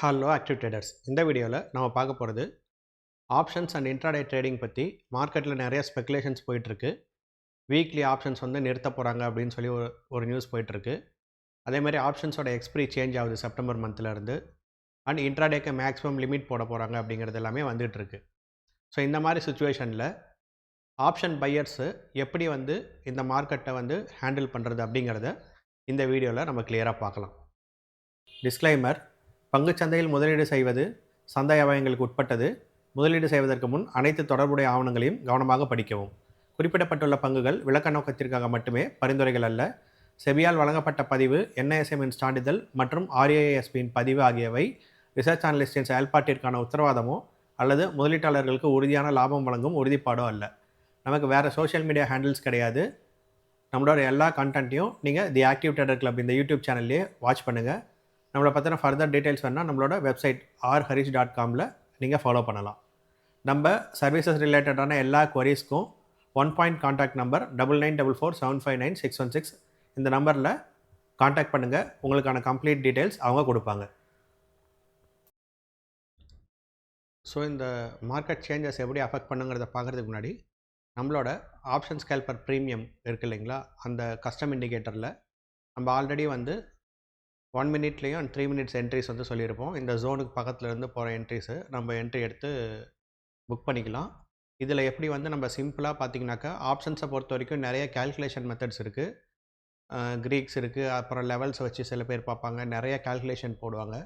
Hello active traders இந்த வீடியோவில் நம்ம பார்க்க போகிறது ஆப்ஷன்ஸ் அண்ட் இன்ட்ராடே ட்ரேடிங் பற்றி மார்க்கெட்டில் நிறைய ஸ்பெகுலேஷன்ஸ் போயிட்டுருக்கு. வீக்லி ஆப்ஷன்ஸ் வந்து நிறுத்த போகிறாங்க அப்படின்னு சொல்லி ஒரு ஒரு நியூஸ் போயிட்டுருக்கு. அதே மாதிரி ஆப்ஷன்ஸோட எக்ஸ்பிரி சேஞ்ச் ஆகுது செப்டம்பர் மந்த்லேருந்து அண்ட் இன்ட்ராடேக்கு மேக்ஸிமம் லிமிட் போட போகிறாங்க அப்படிங்கிறது எல்லாமே வந்துகிட்ருக்கு ஸோ இந்த மாதிரி சுச்சுவேஷனில் ஆப்ஷன் பையர்ஸு எப்படி வந்து இந்த மார்க்கெட்டை வந்து ஹேண்டில் பண்ணுறது அப்படிங்கிறத இந்த வீடியோவில் நம்ம கிளியராக பார்க்கலாம். டிஸ்க்ளைமர் பங்குச்சந்தையில் முதலீடு செய்வது சந்தை அபாயங்களுக்கு உட்பட்டது. முதலீடு செய்வதற்கு முன் அனைத்து தொடர்புடைய ஆவணங்களையும் கவனமாக படிக்கவும். குறிப்பிடப்பட்டுள்ள பங்குகள் விளக்க நோக்கத்திற்காக மட்டுமே பரிந்துரைகள் அல்ல. செபியால் வழங்கப்பட்ட பதிவு என்ஐஎஸ்எம்மின் சான்றிதழ் மற்றும் ஆர்ஏஎஸ்பியின் பதிவு ஆகியவை ரிசர்ச் அனலிஸ்டின் செயல்பாட்டிற்கான உத்தரவாதமோ அல்லது முதலீட்டாளர்களுக்கு உறுதியான லாபம் வழங்கும் உறுதிப்பாடோ அல்ல. நமக்கு வேறு சோஷியல் மீடியா ஹேண்டில்ஸ் கிடையாது. நம்மளோட எல்லா கண்டென்ட்டையும் நீங்கள் தி ஆக்டிவ் ட்ரேடர் கிளப் இந்த யூடியூப் சேனல்லையே வாட்ச் பண்ணுங்கள் நம்மளை பற்றின ஃபர்தர் டீட்டெயில்ஸ் வேணால் நம்மளோட வெப்சைட் ஆர் ஹரிஷ் டாட் காமில் நீங்கள் ஃபாலோ பண்ணலாம். நம்ம சர்வீசஸ் ரிலேட்டடான எல்லா கொரிஸ்க்கும் one point contact number double nine double four seven five nine six one six இந்த நம்பரில் காண்டாக்ட் பண்ணுங்கள் உங்களுக்கான கம்ப்ளீட் டீட்டெயில்ஸ் அவங்க கொடுப்பாங்க. ஸோ இந்த மார்க்கெட் சேஞ்சஸ் எப்படி அஃபெக்ட் பண்ணுங்கிறத பார்க்குறதுக்கு முன்னாடி நம்மளோட ஆப்ஷன் ஸ்கேல்பர் ப்ரீமியம் இருக்கு இல்லைங்களா? அந்த கஸ்டம் இண்டிகேட்டரில் நம்ம ஆல்ரெடி வந்து ஒன் மினிட்லேயும் அண்ட் த்ரீ மினிட்ஸ் என்ட்ரிஸ் வந்து சொல்லியிருப்போம். இந்த ஜோனுக்கு பக்கத்தில் இருந்து போகிற என்ட்ரிஸு நம்ம என்ட்ரி எடுத்து புக் பண்ணிக்கலாம். இதில் எப்படி வந்து நம்ம சிம்பிளாக பார்த்தீங்கன்னாக்கா ஆப்ஷன்ஸை பொறுத்த வரைக்கும் நிறைய கால்குலேஷன் மெத்தட்ஸ் இருக்குது க்ரீக்ஸ் இருக்குது அப்புறம் லெவல்ஸ் வச்சு சில பேர் பார்ப்பாங்க நிறைய கால்குலேஷன் போடுவாங்க.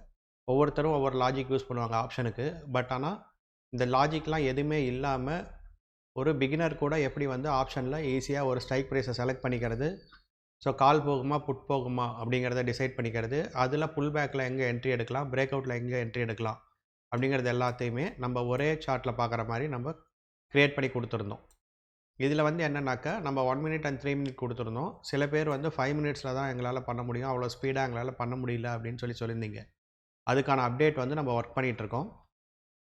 ஒவ்வொருத்தரும் ஒவ்வொரு லாஜிக் யூஸ் பண்ணுவாங்க ஆப்ஷனுக்கு. பட் ஆனால் இந்த லாஜிக்லாம் எதுவுமே இல்லாமல் ஒரு பிகினர் கூட எப்படி வந்து ஆப்ஷனில் ஈஸியாக ஒரு ஸ்ட்ரைக் ப்ரைஸை செலக்ட் பண்ணிக்கிறது ஸோ கால் போகுமா புட் போகுமா அப்படிங்கிறத டிசைட் பண்ணிக்கிறது. அதில் புல் பேக்கில் எங்கே என்ட்ரி எடுக்கலாம் பிரேக் அவுட்டில் எங்கே என்ட்ரி எடுக்கலாம் அப்படிங்கிறது எல்லாத்தையுமே நம்ம ஒரே சார்ட்டில் பார்க்குற மாதிரி நம்ம க்ரியேட் பண்ணி கொடுத்துருந்தோம். இதில் வந்து என்னென்னாக்கா நம்ம one minute and three minute கொடுத்துருந்தோம். சில பேர் வந்து ஃபைவ் மினிட்ஸில் தான் எங்களால் பண்ண முடியும். அவ்வளோ ஸ்பீடாக எங்களால் பண்ண முடியல அப்படின்னு சொல்லி சொல்லியிருந்தீங்க. அதுக்கான அப்டேட் வந்து நம்ம ஒர்க் பண்ணிகிட்ருக்கோம்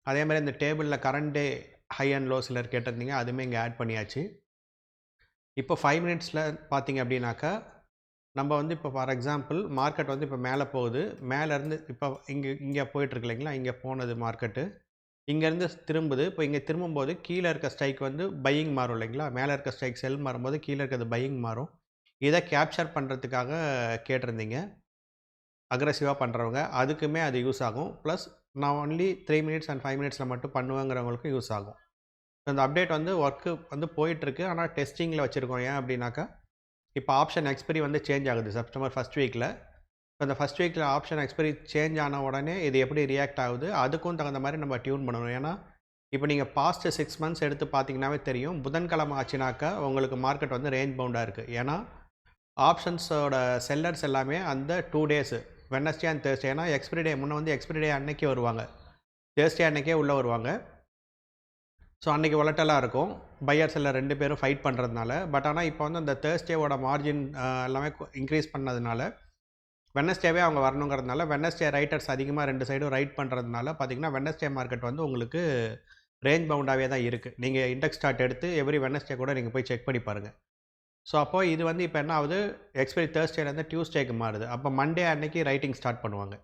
அதே மாதிரி இந்த டேபிளில் current day high and low சிலர் கேட்டிருந்தீங்க. அதுவுமே இங்கே ஆட் பண்ணியாச்சு. இப்போ ஃபைவ் மினிட்ஸில் பார்த்தீங்க அப்படின்னாக்கா நம்ம வந்து இப்போ ஃபார் எக்ஸாம்பிள் மார்க்கெட் வந்து இப்போ மேலே போகுது. மேலேருந்து இப்போ இங்கே இங்கே போயிட்டுருக்கு இல்லைங்களா? இங்கே போனது மார்க்கெட்டு இங்கேருந்து திரும்புது. இப்போ இங்கே திரும்பும்போது கீழே இருக்க ஸ்ட்ரைக் வந்து பையிங் மாறும் இல்லைங்களா? மேலே இருக்க ஸ்ட்ரைக் செல் மாறும்போது கீழே இருக்கிறது பையிங் மாறும். இதை கேப்சர் பண்ணுறதுக்காக கேட்டிருந்தீங்க. அக்ரெசிவாக பண்ணுறவங்க அதுக்குமே அது யூஸ் ஆகும். ப்ளஸ் நான் only three minutes and five மினிட்ஸில் மட்டும் பண்ணுவேங்கிறவங்களுக்கும் யூஸ் ஆகும். அந்த அப்டேட் வந்து ஒர்க்கு வந்து போயிட்டுருக்கு. ஆனால் டெஸ்டிங்கில் வச்சுருக்கோம். ஏன் அப்படின்னாக்கா இப்போ ஆப்ஷன் எக்ஸ்பரி வந்து சேஞ்ச் ஆகுது செப்டம்பர் ஃபஸ்ட் வீக்கில் இப்போ அந்த ஃபஸ்ட் வீக்கில் ஆப்ஷன் எக்ஸ்பரி சேஞ்ச் ஆன உடனே இது எப்படி ரியாக்ட் ஆகுது அதுக்கும் தகுந்த மாதிரி நம்ம டியூன் பண்ணணும். ஏன்னா இப்போ நீங்கள் பாஸ்ட் சிக்ஸ் மந்த்ஸ் எடுத்து பார்த்தீங்கன்னாவே தெரியும் புதன்கிழமை ஆச்சுனாக்கா உங்களுக்கு மார்க்கெட் வந்து ரேஞ்ச் பவுண்டாக இருக்குது ஏன்னா ஆப்ஷன்ஸோட செல்லர்ஸ் எல்லாமே அந்த two days Wednesday and Thursday ஏன்னா எக்ஸ்பிரி டே முன்னே வந்து எக்ஸ்பிரி டே அன்னைக்கே வருவாங்க. தேர்ஸ்டே அன்னைக்கே உள்ளே வருவாங்க. ஸோ அன்றைக்கி வொலட்டலாக இருக்கும். பையர் செல்லர் ரெண்டு பேரும் ஃபைட் பண்ணுறதுனால பட் ஆனால் இப்போ வந்து அந்த தேர்ஸ்டேவோட மார்ஜின் எல்லாமே இன்க்ரீஸ் பண்ணதுனால வெனஸ்டேவே அவங்க வரணுங்கிறதுனால வெனஸ்டே ரைட்டர்ஸ் அதிகமாக ரெண்டு சைடும் ரைட் பண்ணுறதுனால பார்த்தீங்கன்னா வெனஸ்டே மார்க்கெட் வந்து உங்களுக்கு ரேஞ்ச் பவுண்டாகவே தான் இருக்குது நீங்கள் இண்டெக்ஸ் ஸ்டார்ட் எடுத்து எவ்ரி வெனஸ்டே கூட நீங்கள் போய் செக் பண்ணி பாருங்கள் ஸோ அப்போது இது வந்து இப்போ என்ன ஆகுது? எக்ஸ்பைரி தேர்ஸ்டேலேருந்து டியூஸ்டேக்கு மாறுது. அப்போ மண்டே அன்னைக்கு ரைட்டிங் ஸ்டார்ட் பண்ணுவாங்க.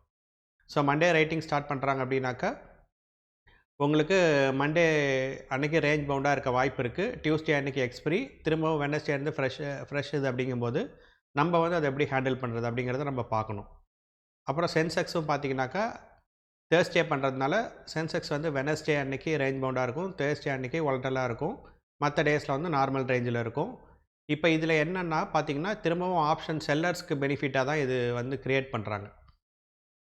ஸோ மண்டே ரைட்டிங் ஸ்டார்ட் பண்ணுறாங்க அப்படின்னாக்கா உங்களுக்கு மண்டே அன்றைக்கி ரேஞ்ச் பவுண்டாக இருக்க வாய்ப்பு இருக்குது டியூஸ்டே அன்றைக்கி எக்ஸ்பிரி திரும்பவும் வெனஸ்டே இருந்து ஃப்ரெஷ் ஃப்ரெஷ் இது அப்படிங்கும்போது நம்ம வந்து அதை எப்படி ஹேண்டில் பண்ணுறது அப்படிங்கிறத நம்ம பார்க்கணும். அப்புறம் சென்செக்ஸும் பார்த்தீங்கன்னாக்கா தேர்ஸ்டே பண்ணுறதுனால சென்செக்ஸ் வந்து வெனஸ்டே அன்றைக்கி ரேஞ்ச் பவுண்டாக இருக்கும். தேர்ஸ்டே அன்றைக்கி ஒல்டலாக இருக்கும். மற்ற டேஸில் வந்து நார்மல் ரேஞ்சில் இருக்கும். இப்போ இதில் என்னென்னா பார்த்தீங்கன்னா திரும்பவும் ஆப்ஷன் செல்லர்ஸ்க்கு பெனிஃபிட்டாக தான் இது வந்து க்ரியேட் பண்ணுறாங்க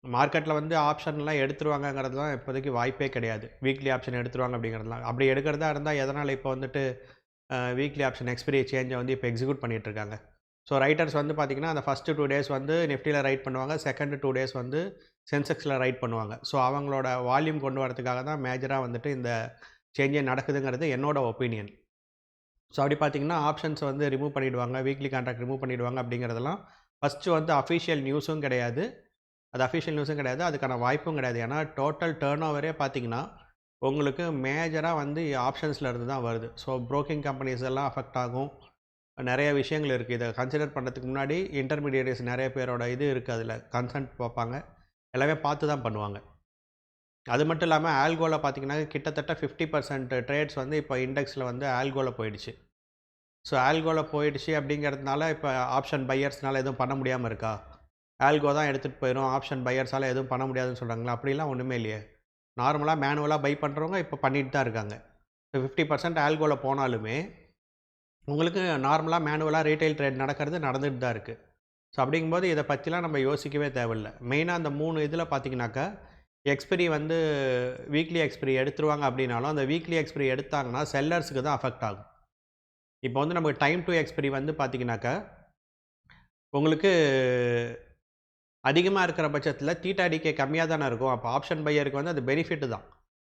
மார்க்கெட்டில் வந்து ஆப்ஷன்லாம் எடுத்துருவாங்கங்கிறதுலாம் இப்போதைக்கு வாய்ப்பே கிடையாது. வீக்லி ஆப்ஷன் எடுத்துருவாங்க அப்படிங்கிறதுலாம். அப்படி எடுக்கிறதா இருந்தால் எதனால் இப்போ வந்துட்டு வீக்லி ஆப்ஷன் எக்ஸ்பிரி சேஞ்சை வந்து இப்போ எக்ஸிக்யூட் பண்ணிகிட்ருக்காங்க ஸோ ரைட்டர்ஸ் வந்து பார்த்திங்கன்னா அந்த ஃபஸ்ட்டு டூ டேஸ் வந்து நிஃப்டியில் ரைட் பண்ணுவாங்க. செகண்ட் டூ டேஸ் வந்து சென்செக்ஸில் ரைட் பண்ணுவாங்க. ஸோ அவங்களோட வால்யூம் கொண்டு வரதுக்காக தான் மேஜராக வந்துட்டு இந்த சேஞ்சே நடக்குதுங்கிறது என்னோடய ஒப்பீனியன் ஸோ அப்படி பார்த்தீங்கன்னா ஆப்ஷன்ஸ் வந்து ரிமூவ் பண்ணிவிடுவாங்க வீக்லி கான்ட்ராக்ட் ரிமூவ் பண்ணிவிடுவாங்க அப்படிங்கிறதெல்லாம் ஃபஸ்ட்டு வந்து அஃபிஷியல் நியூஸும் கிடையாது. அது அஃபிஷியல் நியூஸும் கிடையாது. அதுக்கான வாய்ப்பும் கிடையாது. ஏன்னா டோட்டல் டேர்ன் ஓவரே பார்த்தீங்கன்னா உங்களுக்கு மேஜராக வந்து ஆப்ஷன்ஸில் இருந்து தான் வருது. ஸோ ப்ரோக்கிங் கம்பெனிஸ் எல்லாம் அஃபெக்ட் ஆகும். நிறைய விஷயங்கள் இருக்குது இதை கன்சிடர் பண்ணுறதுக்கு முன்னாடி இன்டர்மீடியட்ஸ் நிறைய பேரோட இது இருக்குது அதில் கன்சன்ட் பார்ப்பாங்க. எல்லாமே பார்த்து தான் பண்ணுவாங்க. அது மட்டும் இல்லாமல் ஆல்கோவில் பார்த்தீங்கன்னா கிட்டத்தட்ட ஃபிஃப்டி பர்சன்ட் ட்ரேட்ஸ் வந்து இப்போ இண்டெக்ஸில் வந்து ஆல்கோவில் போயிடுச்சு. ஸோ ஆல்கோவில் போயிடுச்சு அப்படிங்கிறதுனால இப்போ ஆப்ஷன் பையர்ஸ்னால எதுவும் பண்ண முடியாமல் இருக்கா? ஆல்கோ தான் எடுத்துகிட்டு போயிடும் ஆப்ஷன் பையர்ஸால் எதுவும் பண்ண முடியாதுன்னு சொல்கிறாங்களா அப்படிலாம் ஒன்றுமே இல்லையே. நார்மலாக மேனுவலாக பை பண்ணுறவங்க இப்போ பண்ணிட்டு தான் இருக்காங்க. இப்போ ஃபிஃப்டி பர்சன்ட் ஆல்கோவில் போனாலுமே உங்களுக்கு நார்மலாக மேனுவலாக ரீட்டைல் ட்ரேட் நடக்கிறது நடந்துட்டு தான் இருக்குது ஸோ அப்படிங்கும்போது இதை பற்றிலாம் நம்ம யோசிக்கவே தேவையில்ல. மெயினாக அந்த மூணு இதில் பார்த்தீங்கன்னாக்கா எக்ஸ்பிரி வந்து வீக்லி எக்ஸ்பிரி எடுத்துருவாங்க அப்படின்னாலும் அந்த வீக்லி எக்ஸ்பிரி எடுத்தாங்கன்னா செல்லர்ஸுக்கு தான் அஃபெக்ட் ஆகும். இப்போ வந்து நமக்கு டைம் டு எக்ஸ்பிரி வந்து பார்த்தீங்கன்னாக்கா உங்களுக்கு அதிகமாக இருக்கிற பட்சத்தில் தீட்டாடிக்கே கம்மியாக தானே இருக்கும். அப்போ ஆப்ஷன் பையருக்கு வந்து அது பெனிஃபிட் தான்.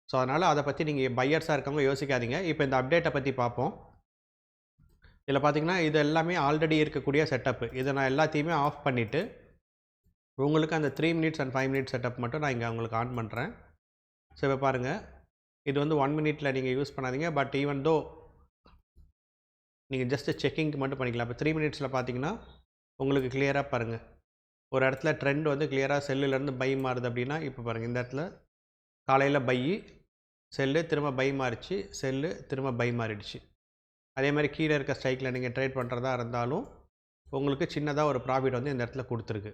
ஸோ அதனால் அதை பற்றி நீங்கள் பையர்ஸாக இருக்கவங்க யோசிக்காதீங்க. இப்போ இந்த அப்டேட்டை பற்றி பார்ப்போம். இதில் பார்த்தீங்கன்னா இது எல்லாமே ஆல்ரெடி இருக்கக்கூடிய செட்டப்பு இதை நான் எல்லாத்தையுமே ஆஃப் பண்ணிவிட்டு உங்களுக்கு அந்த three minutes and five minutes setup மட்டும் நான் இங்கே உங்களுக்கு ஆன் பண்ணுறேன் ஸோ இப்போ பாருங்கள் இது வந்து ஒன் மினிட்டில் நீங்கள் யூஸ் பண்ணாதீங்க. பட் ஈவன் தோ நீங்கள் ஜஸ்ட் செக்கிங்க்கு மட்டும் பண்ணிக்கலாம். இப்போ த்ரீ மினிட்ஸில் பார்த்தீங்கன்னா உங்களுக்கு கிளியராக பாருங்கள் ஒரு இடத்துல ட்ரெண்ட் வந்து கிளியராக செல்லுலேருந்து பை மாறுது அப்படின்னா இப்போ பாருங்கள் இந்த இடத்துல காலையில் பை செல்லு திரும்ப பை மாறிச்சு செல்லு திரும்ப பை மாறிடுச்சு. அதே மாதிரி கீழே இருக்க ஸ்ட்ரைக்கில் நீங்கள் ட்ரேட் பண்ணுறதா இருந்தாலும் உங்களுக்கு சின்னதாக ஒரு ப்ராஃபிட் வந்து இந்த இடத்துல கொடுத்துருக்கு.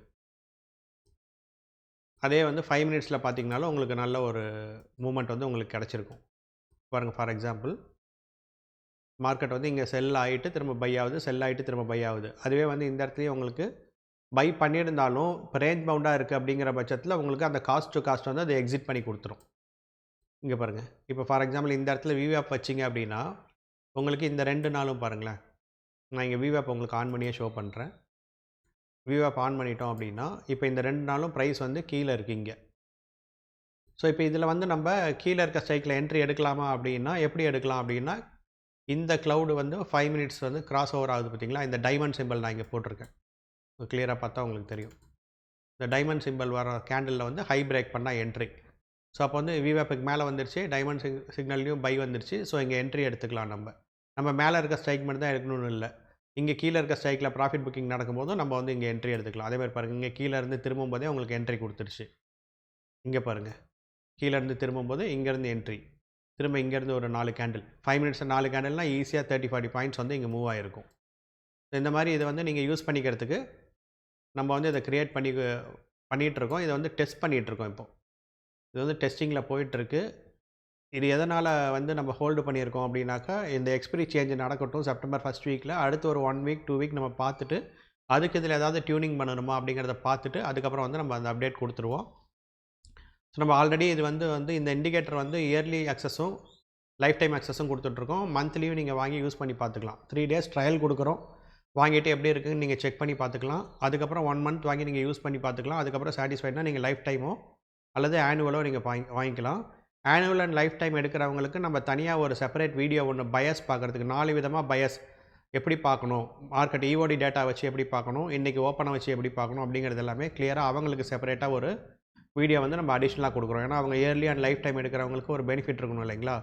அதே வந்து ஃபைவ் மினிட்ஸில் பார்த்தீங்கனாலும் உங்களுக்கு நல்ல ஒரு மூமெண்ட் வந்து உங்களுக்கு கிடச்சிருக்கும். பாருங்கள் ஃபார் எக்ஸாம்பிள் மார்க்கெட் வந்து இங்கே செல் ஆகிட்டு திரும்ப பை ஆகுது செல் ஆகிட்டு திரும்ப பை ஆகுது. அதுவே வந்து இந்த இடத்துலையும் உங்களுக்கு பை பண்ணியிருந்தாலும் இப்போ ரேஞ்ச் பவுண்டாக இருக்குது அப்படிங்கிற பட்சத்தில் உங்களுக்கு அந்த காஸ்ட் டு காஸ்ட் வந்து அதை எக்ஸிட் பண்ணி கொடுத்துரும். இங்கே பாருங்கள் இப்போ ஃபார் எக்ஸாம்பிள் இந்த இடத்துல விவேப் வச்சிங்க அப்படின்னா உங்களுக்கு இந்த ரெண்டு நாளும் பாருங்களேன். நான் இங்கே விவேப் உங்களுக்கு ஆன் பண்ணியே ஷோ பண்ணுறேன் விவேப் ஆன் பண்ணிட்டோம் அப்படின்னா இப்போ இந்த ரெண்டு நாளும் ப்ரைஸ் வந்து கீழே இருக்குது இங்கே. ஸோ இப்போ இதில் வந்து நம்ம கீழே இருக்க ஸ்ட்ரைக்கில் என்ட்ரி எடுக்கலாமா அப்படின்னா எப்படி எடுக்கலாம் அப்படின்னா இந்த க்ளவுடு வந்து ஃபைவ் மினிட்ஸ் வந்து கிராஸ் ஓவர் ஆகுது பார்த்தீங்களா இந்த டைமண்ட் சிம்பிள் நான் இங்கே போட்டிருக்கேன். கிளியராக பார்த்தா உங்களுக்கு தெரியும். இந்த டைமண்ட் சிம்பிள் வர கேண்டலில் வந்து ஹை பிரேக் பண்ணால் என்ட்ரி ஸோ அப்போ வந்து விவேப்புக்கு மேலே வந்துருச்சு டைமண்ட் சிக் சிக்னல்லையும் பை வந்துருச்சு. ஸோ இங்கே என்ட்ரி எடுத்துக்கலாம் நம்ம. நம்ம மேலே இருக்க ஸ்ட்ரைக் மட்டும் தான் எடுக்கணும்னு இல்லை. இங்கே கீழே இருக்க ஸ்ட்ரைக்கில் ப்ராஃபிட் புக்கிங் நடக்கும்போதும் நம்ம வந்து இங்கே என்ட்ரி எடுத்துக்கலாம். அதே மாதிரி பாருங்கள் இங்கே கீழே இருந்து திரும்பும் போதே உங்களுக்கு என்ட்ரி கொடுத்துருச்சு. இங்கே பாருங்கள் கீழேருந்து திரும்பும்போது இங்கேருந்து என்ட்ரி திரும்ப இங்கேருந்து ஒரு நாலு கேண்டில் ஃபைவ் மினிட்ஸ் நாலு கேண்டில்னால் ஈஸியாக தேர்ட்டி ஃபார்ட்டி பாயிண்ட்ஸ் வந்து இங்கே மூவ் ஆகிருக்கும் இந்த மாதிரி இதை வந்து நீங்கள் யூஸ் பண்ணிக்கிறதுக்கு நம்ம வந்து இதை க்ரியேட் பண்ணி பண்ணிகிட்ருக்கோம் இதை வந்து டெஸ்ட் பண்ணிகிட்ருக்கோம் இப்போது இது வந்து டெஸ்டிங்கில் போயிட்டுருக்கு. இது எதனால் வந்து நம்ம ஹோல்டு பண்ணியிருக்கோம் அப்படின்னாக்கா இந்த எக்ஸ்பிரி சேஞ்ச் நடக்கட்டும் செப்டம்பர் ஃபஸ்ட் வீக்கில் அடுத்து ஒரு ஒன் வீக் டூ வீக் நம்ம பார்த்துட்டு அதுக்கு இதில் ஏதாவது டியூனிங் பண்ணணுமா அப்படிங்கிறத பார்த்துட்டு அதுக்கப்புறம் வந்து நம்ம அந்த அப்டேட் கொடுத்துருவோம். ஸோ நம்ம ஆல்ரெடி இது வந்து வந்து இந்த இண்டிகேட்டர் வந்து இயர்லி அக்சஸும் லைஃப் டைம் அக்சஸும் கொடுத்துட்ருக்கோம் மந்த்லியும் நீங்கள் வாங்கி யூஸ் பண்ணி பார்த்துக்கலாம். த்ரீ டேஸ் ட்ரையல் கொடுக்குறோம். வாங்கிட்டு எப்படி இருக்குன்னு நீங்கள் செக் பண்ணி பார்த்துக்கலாம். அதுக்கப்புறம் ஒன் மந்த் வாங்கி நீங்கள் யூஸ் பண்ணி பார்த்துக்கலாம். அதுக்கப்புறம் சாட்டிஸ்ஃபைட்னா நீங்கள் லைஃப் டைமோ அல்லது ஆனுவலோ நீங்கள் வாங்கி வாங்கிக்கலாம். ஆனுவல் அண்ட் லைஃப் டைம் எடுக்கிறவங்களுக்கு நம்ம தனியாக ஒரு செப்பரேட் வீடியோ ஒன்று பயஸ் பார்க்குறதுக்கு நாலு விதமாக பயஸ் எப்படி பார்க்கணும்? மார்க்கெட் இஓடி டேட்டா வச்சு எப்படி பார்க்கணும்? இன்றைக்கி ஓப்பனை வச்சு எப்படி பார்க்கணும்? அப்படிங்கிறது எல்லாமே கிளியராக அவங்களுக்கு செப்பரேட்டாக ஒரு வீடியோ வந்து நம்ம அடிஷ்னலாக கொடுக்குறோம். ஏன்னா அவங்க இயர்லி அண்ட் லைஃப் டைம் எடுக்கிறவங்களுக்கு ஒரு பெனிஃபிட் இருக்கணும் இல்லைங்களா?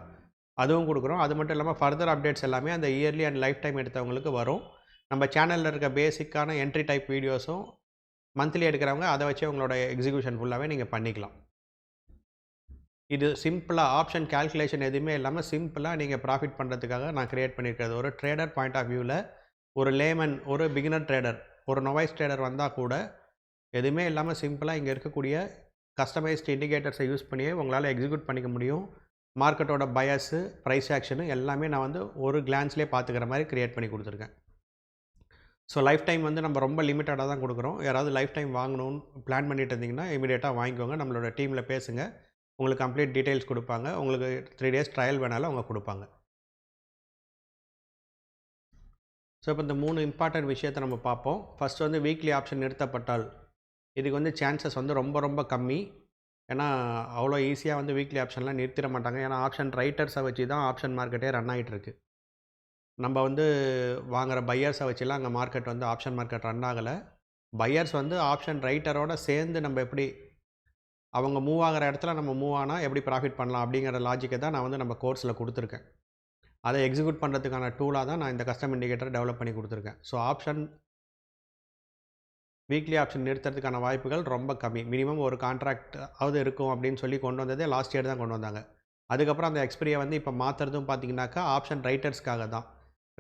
அதுவும் கொடுக்குறோம். அது மட்டும் இல்லாமல் ஃபர்தர் அப்டேட்ஸ் எல்லாமே அந்த இயர்லி அண்ட் லைஃப் டைம் எடுத்தவங்களுக்கு வரும். நம்ம சேனலில் இருக்க பேசிக்கான என்ட்ரி டைப் வீடியோஸும் மந்த்லி எடுக்கிறவங்க அதை வச்சு உங்களோட எக்ஸிக்யூஷன் ஃபுல்லாகவே நீங்கள் பண்ணிக்கலாம். இது சிம்பிளாக ஆப்ஷன் கேல்குலேஷன் எதுவுமே இல்லாமல் சிம்பிளாக நீங்கள் ப்ராஃபிட் பண்ணுறதுக்காக நான் க்ரியேட் பண்ணியிருக்கிறது ஒரு ட்ரேடர் பாயிண்ட் ஆஃப் வியூவில் ஒரு லேமன் ஒரு பிகினர் ட்ரேடர் ஒரு நொவைஸ் ட்ரேடர் வந்தால் கூட எதுவுமே இல்லாமல் சிம்பிளாக இங்கே இருக்கக்கூடிய கஸ்டமைஸ்ட் இண்டிகேட்டர்ஸை யூஸ் பண்ணியே உங்களால் எக்ஸிக்யூட் பண்ணிக்க முடியும். மார்க்கெட்டோட பயஸு ப்ரைஸ் ஆக்ஷனு எல்லாமே நான் வந்து ஒரு கிளான்ஸ்லேயே பார்த்துக்கிற மாதிரி க்ரியேட் பண்ணி கொடுத்துருக்கேன். ஸோ லைஃப் டைம் வந்து நம்ம ரொம்ப லிமிட்டடாக தான் கொடுக்குறோம். யாராவது லைஃப் டைம் வாங்கணும்னு பிளான் பண்ணிட்டு இருந்தீங்கன்னா இமீடியட்டாக வாங்கிக்கோங்க. நம்மளோட டீமில் பேசுங்க. உங்களுக்கு கம்ப்ளீட் டீட்டெயில்ஸ் கொடுப்பாங்க. உங்களுக்கு த்ரீ டேஸ் ட்ரையல் வேணாலும் அவங்க கொடுப்பாங்க. ஸோ இப்போ இந்த மூணு இம்பார்ட்டன்ட் விஷயத்தை நம்ம பார்ப்போம். ஃபஸ்ட் வந்து வீக்லி ஆப்ஷன் நிறுத்தப்பட்டால் இதுக்கு வந்து சான்சஸ் வந்து ரொம்ப ரொம்ப கம்மி. ஏன்னா அவ்வளோ ஈஸியாக வந்து வீக்லி ஆப்ஷன்லாம் நிறுத்திட மாட்டாங்க. ஏன்னா ஆப்ஷன் ரைட்டர்ஸை வச்சு தான் ஆப்ஷன் மார்க்கெட்டே ரன் ஆகிட்டு இருக்குது நம்ம வந்து வாங்குகிற பையர்ஸை வச்சுலாம் அங்கே மார்க்கெட் வந்து ஆப்ஷன் மார்க்கெட் ரன் ஆகலை. பையர்ஸ் வந்து ஆப்ஷன் ரைட்டரோட சேர்ந்து நம்ம எப்படி அவங்க மூவ் ஆகிற இடத்துல நம்ம மூவ் ஆனால் எப்படி ப்ராஃபிட் பண்ணலாம் அப்படிங்கிற லாஜிக்கை தான் நான் வந்து நம்ம கோர்ஸில் கொடுத்துருக்கேன். அதை எக்ஸிக்யூட் பண்ணுறதுக்கான டூலாக தான் நான் இந்த கஸ்டம் இண்டிகேட்டர் டெவலப் பண்ணி கொடுத்துருக்கேன். ஸோ ஆப்ஷன் வீக்லி ஆப்ஷன் நிறுத்துறதுக்கான வாய்ப்புகள் ரொம்ப கம்மி. மினிமம் ஒரு கான்ட்ராக்ட் ஆவது இருக்கும் அப்படின்னு சொல்லி கொண்டு வந்ததே லாஸ்ட் இயர் தான் கொண்டு வந்தாங்க. அதுக்கப்புறம் அந்த எக்ஸ்பிரியை வந்து இப்போ மாற்றுறதும் பார்த்தீங்கன்னாக்கா ஆப்ஷன் ரைட்டர்ஸ்க்காக தான்.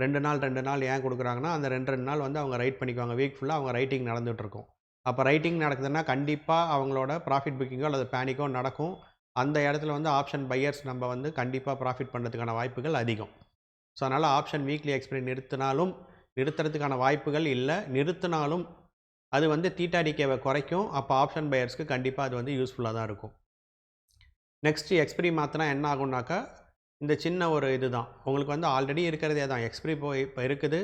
ரெண்டு நாள் ரெண்டு நாள் ஏன் கொடுக்குறாங்கன்னா அந்த ரெண்டு ரெண்டு நாள் வந்து அவங்க ரைட் பண்ணிக்குவாங்க. வீக் ஃபுல்லாக அவங்க ரைட்டிங் நடந்துகிட்ருக்கும் அப்போ ரைட்டிங் நடக்குதுன்னா கண்டிப்பாக அவங்களோட ப்ராஃபிட் புக்கிங்கோ அல்லது பேனிக்கோ நடக்கும். அந்த இடத்துல வந்து ஆப்ஷன் பையர்ஸ் நம்ம வந்து கண்டிப்பாக ப்ராஃபிட் பண்ணுறதுக்கான வாய்ப்புகள் அதிகம். ஸோ அதனால் ஆப்ஷன் வீக்லி எக்ஸ்பிரி நிறுத்தினாலும் நிறுத்துறதுக்கான வாய்ப்புகள் இல்லை. நிறுத்தினாலும் அது வந்து தீட்டாடிக்கேவை குறைக்கும். அப்போ ஆப்ஷன் பையர்ஸ்க்கு கண்டிப்பாக அது வந்து யூஸ்ஃபுல்லாக தான் இருக்கும். நெக்ஸ்ட்டு எக்ஸ்பிரி மாற்றினா என்ன ஆகும்னாக்கா இந்த சின்ன ஒரு இது தான் உங்களுக்கு வந்து ஆல்ரெடி இருக்கிறதே தான். எக்ஸ்பிரி போய் இப்போ இருக்குது.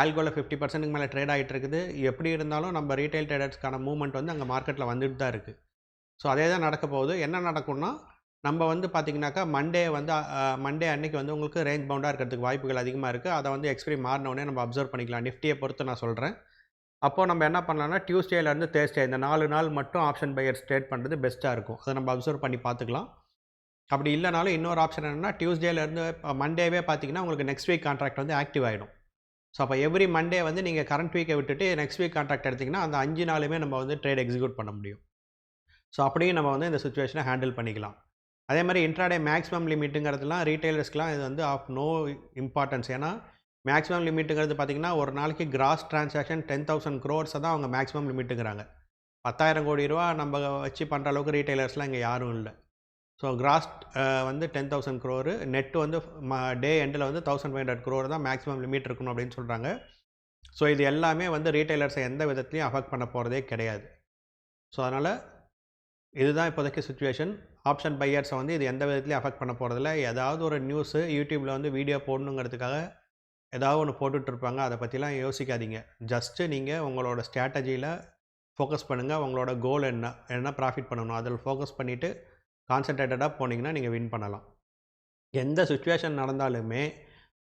ஆல்கோவில் ஃபிஃப்டி பர்சன்ட்டுக்கு மேலே ட்ரேட் ஆகிட்டு இருக்குது. எப்படி இருந்தாலும் நம்ம ரீட்டைல் ட்ரேடர்ஸ்க்கான மூவ்மெண்ட் வந்து அங்கே மார்க்கெட்டில் வந்துட்டு தான் இருக்குது ஸோ அதே தான் நடக்க போகுது. என்ன நடக்கும்னா நம்ம வந்து பார்த்திங்கனாக்கா மண்டே வந்து மண்டே அன்னைக்கு வந்து உங்களுக்கு ரேஞ்ச் பவுண்டாக இருக்கிறதுக்கு வாய்ப்புகள் அதிகமாக இருக்குது அதை வந்து எக்ஸ்பிரி மாறினோடனே நம்ம அப்சர்வ் பண்ணிக்கலாம். நிஃப்டியை பொறுத்து நான் சொல்கிறேன் அப்போது நம்ம என்ன பண்ணலாம்னா டியூஸ்டேலேருந்து தேர்ஸ்டே இந்த நாலு நாள் மட்டும் ஆப்ஷன் பையர்ஸ் ட்ரேட் பண்ணுறது பெஸ்ட்டாக இருக்கும். அதை நம்ம அப்சர்வ் பண்ணி பார்த்துக்கலாம். அப்படி இல்லைனாலும் இன்னொரு ஆப்ஷன் என்னென்னா டியூஸ்டேலேருந்து மண்டேவே பார்த்தீங்கன்னா உங்களுக்கு நெக்ஸ்ட் வீக் கான்ட்ராக்ட் வந்து ஆக்டிவ் ஆகிடும் ஸோ அப்போ எவ்ரி மண்டே வந்து நீங்கள் கரண்ட் வீக்கை விட்டுட்டு நெக்ஸ்ட் வீக் கான்ட்ராக்ட் எடுத்திங்கன்னா அந்த அஞ்சு நாளுமே நம்ம வந்து ட்ரேட் எக்ஸிக்யூட் பண்ண முடியும். ஸோ அப்படியும் நம்ம வந்து இந்த சுச்சுவேஷனை ஹேண்டில் பண்ணிக்கலாம். அதே மாதிரி இன்ட்ராடே மேக்ஸிமம் லிமிட்டுங்கிறதுலாம் ரீட்டைலர்ஸ்க்குலாம் இது வந்து ஆஃப் நோ இம்பார்ட்டன்ஸ் ஏன்னா மேக்ஸிமம் லிமிட்டுங்கிறது பார்த்திங்கன்னா ஒரு நாளைக்கு கிராஸ் டிரான்சாக்ஷன் டென் தௌசண்ட் க்ரோர்ஸை தான் அவங்க மேக்ஸிமம் லிமிட்டுங்கிறாங்க பத்தாயிரம் கோடி ரூபா நம்ம வச்சு பண்ணுற அளவுக்கு ரீட்டைலர்ஸ்லாம் இங்கே யாரும் இல்லை. ஸோ கிராஸ் uh, வந்து டென் தௌசண்ட் க்ரோரு நெட்டு வந்து டே எண்டில் வந்து தௌசண்ட் ஃபைவ் ஹண்ட்ரட் க்ரோர் தான் மேக்ஸிமம் லிமிட் இருக்கணும் அப்படின்னு சொல்கிறாங்க ஸோ இது எல்லாமே வந்து ரீட்டைலர்ஸை எந்த விதத்துலையும் அஃபெக்ட் பண்ண போகிறதே கிடையாது. ஸோ அதனால் இதுதான் இப்போதைக்கு சுச்சுவேஷன் ஆப்ஷன் பையர்ஸை வந்து இது எந்த விதத்துலையும் அஃபெக்ட் பண்ண போகிறதில்ல ஏதாவது ஒரு நியூஸு யூடியூப்பில் வந்து வீடியோ போடணுங்கிறதுக்காக ஏதாவது ஒன்று போட்டுட்ருப்பாங்க அதை பற்றிலாம் யோசிக்காதீங்க. ஜஸ்ட்டு நீங்கள் உங்களோட ஸ்ட்ராட்டஜியில் ஃபோக்கஸ் பண்ணுங்கள் உங்களோட கோல் என்ன? என்ன ப்ராஃபிட் பண்ணணும்? அதில் ஃபோக்கஸ் பண்ணிவிட்டு கான்சன்ட்ரேட்டடாக போனீங்கன்னா நீங்கள் வின் பண்ணலாம். எந்த சுச்சுவேஷன் நடந்தாலுமே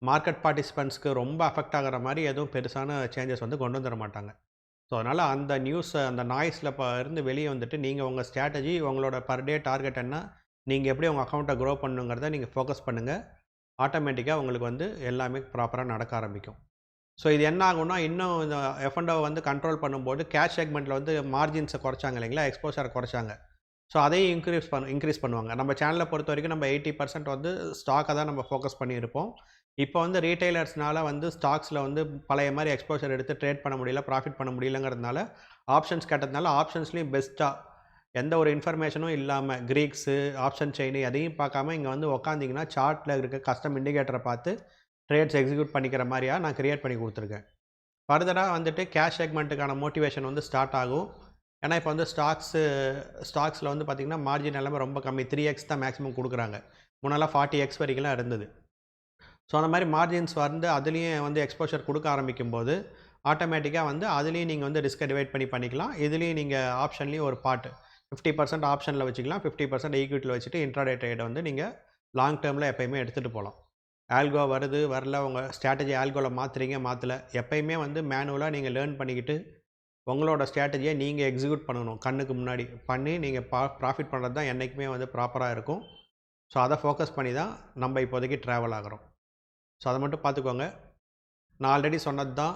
மார்க்கெட் பார்ட்டிசிபெண்ட்ஸ்க்கு ரொம்ப அஃபெக்ட் ஆகிற மாதிரி எதுவும் பெருசான சேஞ்சஸ் வந்து கொண்டு வந்துட மாட்டாங்க. ஸோ அதனால் அந்த நியூஸை அந்த நாய்ஸில் இப்போ இருந்து வெளியே வந்துட்டு நீங்கள் உங்கள் ஸ்ட்ராட்டஜி உங்களோட பர் டே டார்கெட் என்ன நீங்கள் எப்படி உங்கள் அக்கௌண்ட்டை க்ரோ பண்ணுங்கிறத நீங்கள் ஃபோக்கஸ் பண்ணுங்கள் ஆட்டோமேட்டிக்காக உங்களுக்கு வந்து எல்லாமே ப்ராப்பராக நடக்க ஆரம்பிக்கும். ஸோ இது என்ன ஆகும்னா இன்னும் இந்த எஃப்என்டோ வந்து கண்ட்ரோல் பண்ணும்போது கேஷ் செக்மெண்ட்டில் வந்து மார்ஜின்ஸை குறைச்சாங்க இல்லைங்களா? எக்ஸ்போஷரை குறைச்சாங்க. ஸோ அதையும் இன்க்ரீஸ் பண்ண இன்க்ரீஸ் பண்ணுவாங்க. நம்ம சேனலை பொறுத்த வரைக்கும் நம்ம எயிட்டி பர்சன்ட் வந்து ஸ்டாக்கை தான் நம்ம ஃபோக்கஸ் பண்ணியிருப்போம். இப்போ வந்து ரீட்டைலர்ஸ்னால வந்து ஸ்டாக்ஸில் வந்து பழைய மாதிரி எக்ஸ்போஷர் எடுத்து ட்ரேட் பண்ண முடியல ப்ராஃபிட் பண்ண முடியலங்கிறதுனால ஆப்ஷன்ஸ் கேட்டதுனால ஆப்ஷன்ஸ்லேயும் பெஸ்ட்டாக எந்த ஒரு இன்ஃபர்மேஷனும் இல்லாமல் க்ரீக்ஸு ஆப்ஷன் செயின் எதையும் பார்க்காம இங்கே வந்து உக்காந்திங்கன்னா சார்ட்டில் இருக்க கஸ்டம் இண்டிகேட்டரை பார்த்து ட்ரேட்ஸ் எக்ஸிக்யூட் பண்ணிக்கிற மாதிரியாக நான் க்ரியேட் பண்ணி கொடுத்துருக்கேன். ஃபர்தராக வந்துட்டு கேஷ் செக்மெண்ட்டுக்கான மோட்டிவேஷன் வந்து ஸ்டார்ட் ஆகும். ஏன்னா இப்போ வந்து ஸ்டாக்ஸு ஸ்டாக்ஸில் வந்து பார்த்திங்கன்னா மார்ஜின் எல்லாமே ரொம்ப கம்மி. த்ரீ எக்ஸ் தான் மேக்ஸிமம் கொடுக்குறாங்க. முன்னெல்லாம் ஃபார்ட்டி எக்ஸ் வரைக்கும்லாம் இருந்தது. ஸோ அந்த மாதிரி மார்ஜின்ஸ் வந்து அதுலேயும் வந்து எக்ஸ்போஷர் கொடுக்க ஆரம்பிக்கும் போது ஆட்டோமேட்டிக்காக வந்து அதுலேயும் நீங்கள் வந்து ரிஸ்க்கை டிவைட் பண்ணி பண்ணிக்கலாம். இதுலேயும் நீங்கள் ஆப்ஷன்லேயும் ஒரு பார்ட் ஃபிஃப்டி பர்சன்ட் ஆப்ஷனில் வச்சுக்கலாம். ஃபிஃப்டி பர்சன்ட் ஈக்விட்டியில் வச்சுட்டு இன்ட்ராடே ட்ரேடை வந்து நீங்கள் லாங் டேர்மில் எப்போயுமே எடுத்துகிட்டு போகலாம். ஆல்கோ வருது வரல உங்கள் ஸ்ட்ராட்டஜி ஆல்கோவில் மாற்றுறீங்க மாற்றல எப்போயுமே வந்து மேனுவலாக நீங்கள் லேர்ன் பண்ணிக்கிட்டு உங்களோட ஸ்ட்ராட்டஜியை நீங்கள் எக்ஸிக்யூட் பண்ணணும். கண்ணுக்கு முன்னாடி பண்ணி நீங்கள் பா ப்ராஃபிட் பண்ணுறது தான் என்றைக்குமே வந்து ப்ராப்பராக இருக்கும். ஸோ அதை ஃபோக்கஸ் பண்ணி தான் நம்ம இப்போதைக்கு ட்ராவல் ஆகிறோம். ஸோ அதை மட்டும் பார்த்துக்கோங்க. நான் ஆல்ரெடி சொன்னது தான்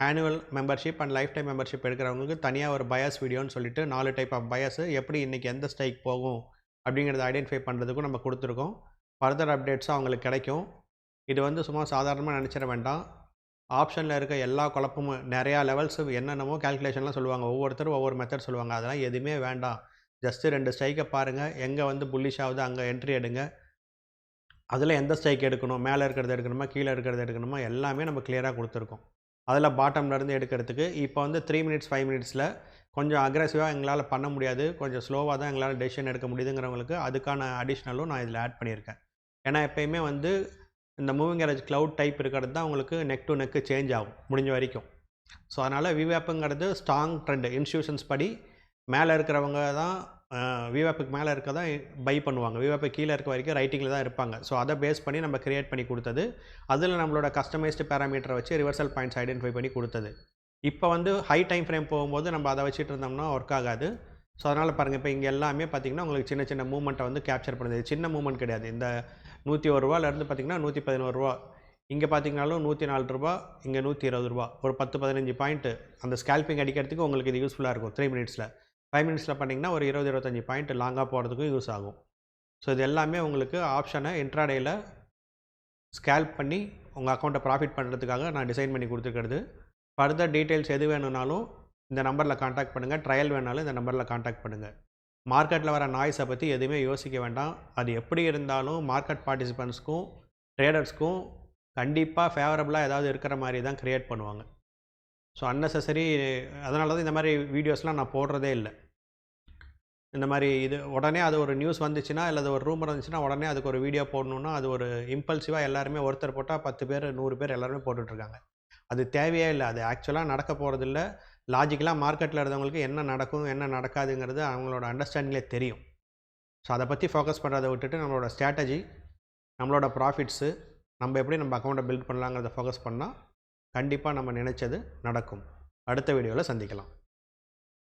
annual membership and life time membership எடுக்கிறவங்களுக்கு தனியாக ஒரு பயஸ் வீடியோன்னு சொல்லிட்டு நாலு டைப் ஆஃப் பயாஸ் எப்படி இன்றைக்கி எந்த ஸ்டைக் போகும் அப்படிங்கிறத ஐடென்டிஃபை பண்ணுறதுக்கும் நம்ம கொடுத்துருக்கோம். ஃபர்தர் அப்டேட்ஸும் அவங்களுக்கு கிடைக்கும். இது வந்து சும்மா சாதாரணமாக நினச்சிட வேண்டாம். ஆப்ஷனில் இருக்க எல்லா குழப்பமும் நிறையா லெவல்ஸ் என்னென்னமோ கேல்குலேஷன்லாம் சொல்லுவாங்க. ஒவ்வொருத்தரும் ஒவ்வொரு மெத்தட் சொல்லுவாங்க. அதெல்லாம் எதுவுமே வேண்டாம். ஜஸ்ட்டு ரெண்டு ஸ்ட்ரைக்கை பாருங்கள் எங்கே வந்து புல்லிஷ் ஆகுது அங்கே என்ட்ரி எடுங்க. அதில் எந்த ஸ்ட்ரைக் எடுக்கணும்? மேலே இருக்கிறது எடுக்கணுமா? கீழே இருக்கிறது எடுக்கணுமா? எல்லாமே நம்ம கிளியராக கொடுத்துருக்கோம். அதில் பாட்டம்லேருந்து எடுக்கிறதுக்கு இப்போ வந்து த்ரீ மினிட்ஸ் ஃபைவ் மினிட்ஸில் கொஞ்சம் அக்ரெசிவாக எங்களால் பண்ண முடியாது. கொஞ்சம் ஸ்லோவாக தான் எங்களால் டெசிஷன் எடுக்க முடியுதுங்கிறவங்களுக்கு அதுக்கான அடிஷ்னலும் நான் இதில் ஆட் பண்ணியிருக்கேன். ஏன்னா எப்போயுமே வந்து இந்த மூவிங் அரேஜ் க்ளவுட் டைப் இருக்கிறது தான் உங்களுக்கு நெக் டு நெக்கு சேஞ்ச் ஆகும் முடிஞ்ச வரைக்கும். ஸோ அதனால் விவேப்புங்கிறது ஸ்ட்ராங் ட்ரெண்டு இன்ஸ்டியூஷன்ஸ் படி மேலே இருக்கிறவங்க தான் விவேப்புக்கு மேலே இருக்க தான் பை பண்ணுவாங்க. விவேப்பு கீழே இருக்க வரைக்கும் ரைட்டிங்கில் தான் இருப்பாங்க. ஸோ அதை பேஸ் பண்ணி நம்ம கிரியேட் பண்ணி கொடுத்தது. அதில் நம்மளோட கஸ்டமைஸ்டு பேராமீட்டரை வச்சு ரிவர்சல் பாயிண்ட்ஸ் ஐடென்டிஃபை பண்ணி கொடுத்தது. இப்போ வந்து ஹை டைம் ஃப்ரேம் போகும்போது நம்ம அதை வச்சுட்டு இருந்தோம்னா ஒர்க் ஆகாது. ஸோ அதனால் பாருங்கள் இப்போ இங்கே எல்லாமே பார்த்திங்கன்னா உங்களுக்கு சின்ன சின்ன மூமெண்ட்டை வந்து கேப்சர் பண்ணுது. சின்ன மூமெண்ட் கிடையாது. இந்த நூற்றி ஒரு ரூபாலேருந்து பார்த்திங்கன்னா நூற்றி பதினோரு ரூபா இங்கே பார்த்தீங்கனாலும் நூற்றி நாலு ரூபா இங்கே நூற்றி இருபது ரூபா ஒரு பத்து பதினஞ்சு பாயிண்ட்டு அந்த ஸ்கேல்பிங் அடிக்கிறதுக்கு உங்களுக்கு இது யூஸ்ஃபுல்லாக இருக்கும் த்ரீ மினிட்ஸில் ஃபைவ் மினிட்ஸில் பண்ணிங்கன்னா ஒரு இருபது இருபத்தஞ்சி பாயிண்ட் லாங்காக போகிறதுக்கும் யூஸ் ஆகும். ஸோ இது எல்லாமே உங்களுக்கு ஆப்ஷனை இன்ட்ராடேயில் ஸ்கேல்ப் பண்ணி உங்கள் அக்கௌண்ட்டை ப்ராஃபிட் பண்ணுறதுக்காக நான் டிசைன் பண்ணி கொடுத்துருக்கிறது. ஃபர்தர் டீட்டெயில்ஸ் எது வேணும்னாலும் இந்த நம்பரில் காண்டாக்ட் பண்ணுங்கள் ட்ரையல் வேணாலும் இந்த நம்பரில் காண்டாக்ட் பண்ணுங்கள் மார்க்கெட்டில் வர நாய்ஸை பற்றி எதுவுமே யோசிக்க வேண்டாம். அது எப்படி இருந்தாலும் மார்க்கெட் பார்ட்டிசிபெண்ட்ஸ்க்கும் ட்ரேடர்ஸ்க்கும் கண்டிப்பாக ஃபேவரபுளாக ஏதாவது இருக்கிற மாதிரி தான் க்ரியேட் பண்ணுவாங்க. ஸோ அன்னெசரி அதனால தான் இந்த மாதிரி வீடியோஸ்லாம் நான் போடுறதே இல்லை. இந்த மாதிரி இது உடனே அது ஒரு நியூஸ் வந்துச்சுன்னா இல்லை ஒரு ரூமர் வந்துச்சுன்னா உடனே அதுக்கு ஒரு வீடியோ போடணுன்னா அது ஒரு இம்பல்சிவாக எல்லாருமே ஒருத்தர் போட்டால் பத்து பேர் நூறு பேர் எல்லாருமே போட்டுட்ருக்காங்க அது தேவையே இல்லை. அது ஆக்சுவலாக நடக்க போகிறதில்ல லாஜிக்கலாக மார்க்கெட்டில் இருந்தவங்களுக்கு என்ன நடக்கும் என்ன நடக்காதுங்கிறது அவங்களோட அண்டர்ஸ்டாண்டிங்லே தெரியும். ஸோ அதை பற்றி ஃபோக்கஸ் பண்ணுறதை விட்டுட்டு நம்மளோட ஸ்ட்ராட்டஜி நம்மளோட ப்ராஃபிட்ஸு நம்ம எப்படி நம்ம அக்கௌண்ட்டை பில்ட் பண்ணலாங்கிறத ஃபோக்கஸ் பண்ணால் கண்டிப்பாக நம்ம நினச்சது நடக்கும். அடுத்த வீடியோவில் சந்திக்கலாம்.